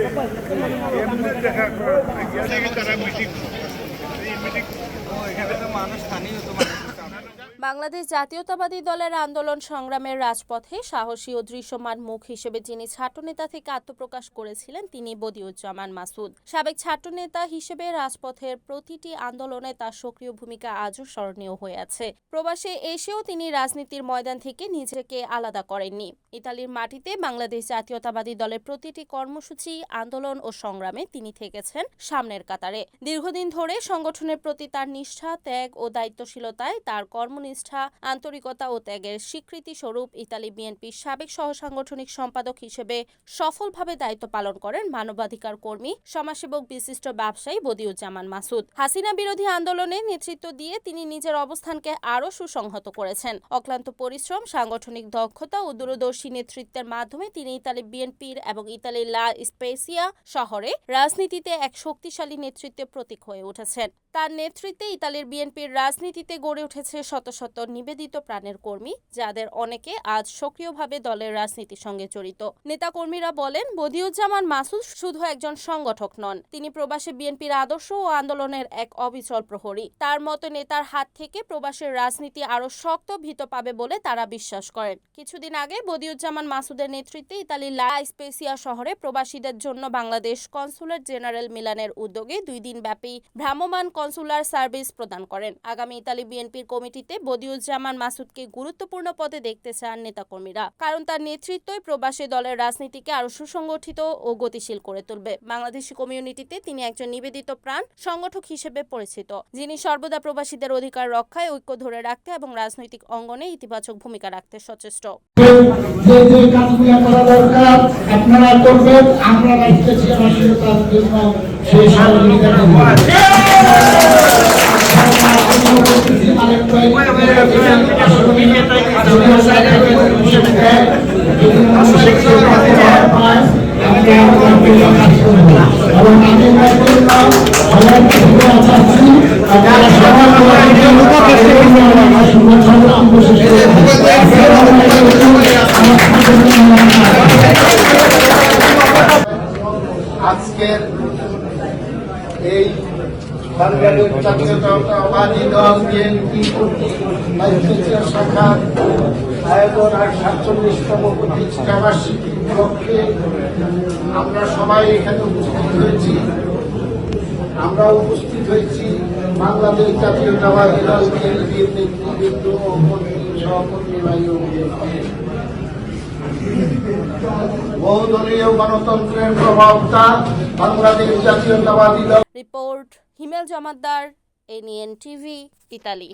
এমনি তো মানুষ বাংলাদেশ জাতীয়তাবাদী দলের আন্দোলন সংগ্রামের রাজপথে সাহসী ও দৃশ্যমান মুখ হিসেবে যিনি ছাত্রনেতা থেকে আত্মপ্রকাশ করেছিলেন, তিনি বদিউজ্জামান মাসুদ। সাবেক ছাত্রনেতা হিসেবে রাজপথের প্রতিটি আন্দোলনে তার সক্রিয় ভূমিকা আজও স্মরণীয় হয়ে আছে। প্রবাসে এসেও তিনি রাজনীতির ময়দান থেকে নিজেকে আলাদা করেননি। ইতালির মাটিতে বাংলাদেশ জাতীয়তাবাদী দলের প্রতিটি কর্মসূচি, আন্দোলন ও সংগ্রামে তিনি থেকেছেন সামনের কাতারে। দীর্ঘদিন ধরে সংগঠনের প্রতি তার নিষ্ঠা, ত্যাগ ও দায়িত্বশীলতায় তার কর্মনিষ্ঠা আন্তরিকতা ও ত্যাগের স্বীকৃতি স্বরূপ ইতালি বিএনপির সাবেক সহসাংগঠনিক সম্পাদক হিসেবে সফলভাবে দায়িত্ব পালন করেন মানবাধিকার কর্মী, সমাজসেবক বিশিষ্ট ব্যবসায়ী বদিউজ্জামান মাসুদ। হাসিনা বিরোধী আন্দোলনে নেতৃত্ব দিয়ে তিনি নিজের অবস্থানকে আরও সুসংহত করেছেন। অক্লান্ত পরিশ্রম, সাংগঠনিক দক্ষতা ও দূরদর্শী নেতৃত্বের মাধ্যমে তিনি ইতালি বিএনপির এবং ইতালির লা স্পেসিয়া শহরে রাজনীতিতে এক শক্তিশালী নেতৃত্বের প্রতীক হয়ে উঠেছেন। তার নেতৃত্বে ইতালির বিএনপির রাজনীতিতে গড়ে উঠেছে শত শত নিবেদিত প্রাণের কর্মী, যাদের অনেকে আজ সক্রিয়ভাবে দলের রাজনীতির সঙ্গে জড়িত। নেতাকর্মীরা বলেন, বদিউজ্জামান মাসুদ শুধু একজন সংগঠক নন, তিনি প্রবাসী বিএনপির আদর্শ ও আন্দোলনের এক অবিচল প্রহরী। তার মতো, নেতার হাত থেকে প্রবাসের রাজনীতি আরও শক্ত ভীত পাবে বলে তারা বিশ্বাস করেন। কিছুদিন আগে বদিউজ্জামান মাসুদের নেতৃত্বে ইতালির লা স্পেসিয়া শহরে প্রবাসীদের জন্য বাংলাদেশ কনসুলেট জেনারেল মিলানের উদ্যোগে দুই দিন ব্যাপী ভ্রাম্যমাণ কনসুলার সার্ভিস প্রদান করেন। আগামী ইতালি বিএনপির কমিটিতে বদিউজ্জামান মাসুদকে গুরুত্বপূর্ণ পদে দেখতে চান নেতাকর্মীরা। কারণ তার নেতৃত্বই প্রবাসী দলের রাজনীতিকে আরও সুসংগঠিত ও গতিশীল করে তুলবে। বাংলাদেশি কমিউনিটিতে তিনি একজন নিবেদিত প্রাণ সংগঠক হিসেবে পরিচিত, যিনি সর্বদা প্রবাসীদের অধিকার রক্ষায় ঐক্য ধরে রাখতে এবং রাজনৈতিক অঙ্গনে ইতিবাচক ভূমিকা রাখতে সচেষ্ট। সেই সহযোগিতা আজকের এই দল সাতচল্লিশতম আমরা সবাই এখানে উপস্থিত হয়েছি। আমরা উপস্থিত হয়েছি বাংলাদেশ জাতীয়তাবাদী বিএনপির নেতৃবৃন্দ ও বহুদলীয় গণতন্ত্রের প্রভাবটা বাংলাদেশ জাতীয়তাবাদী দল report Himel Jamaddar এনইএন TV Italy.